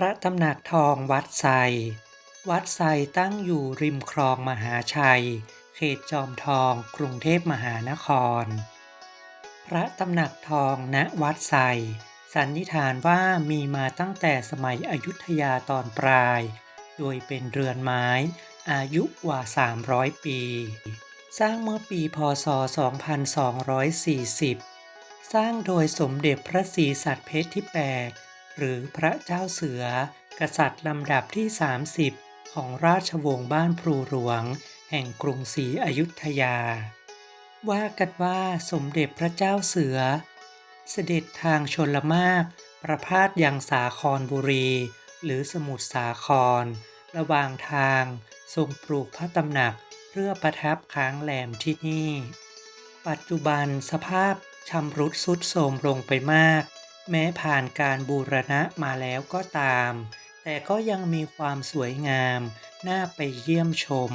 พระตำหนักทองวัดไซวัดไซตั้งอยู่ริมคลองมหาชัย เขตจอมทองกรุงเทพมหานคร พระตำหนักทองณวัดไซสันนิษฐานว่ามีมาตั้งแต่สมัยอยุธยาตอนปลาย โดยเป็นเรือนไม้อายุกว่า 300 ปี สร้างเมื่อปีพศ 2240 สร้างโดยสมเด็จพระศรีสัตว์เพชรที่ 8 หรือพระเจ้าเสือ กษัตริย์ลำดับที่ 30 ของราชวงศ์บ้านพลูหลวง แห่งกรุงศรีอยุธยา ว่ากันว่าสมเด็จพระเจ้าเสือ เสด็จทางชนละมาก ประพาสยังสาครบุรี หรือสมุทรสาคร ระหว่างทางทรงปลูกพระตำหนักเพื่อประทับค้างแรมที่นี่ ปัจจุบันสภาพชำรุดทรุดโทรมลงไปมาก แม้ผ่านการบูรณะมาแล้วก็ตาม แต่ก็ยังมีความสวยงาม น่าไปเยี่ยมชม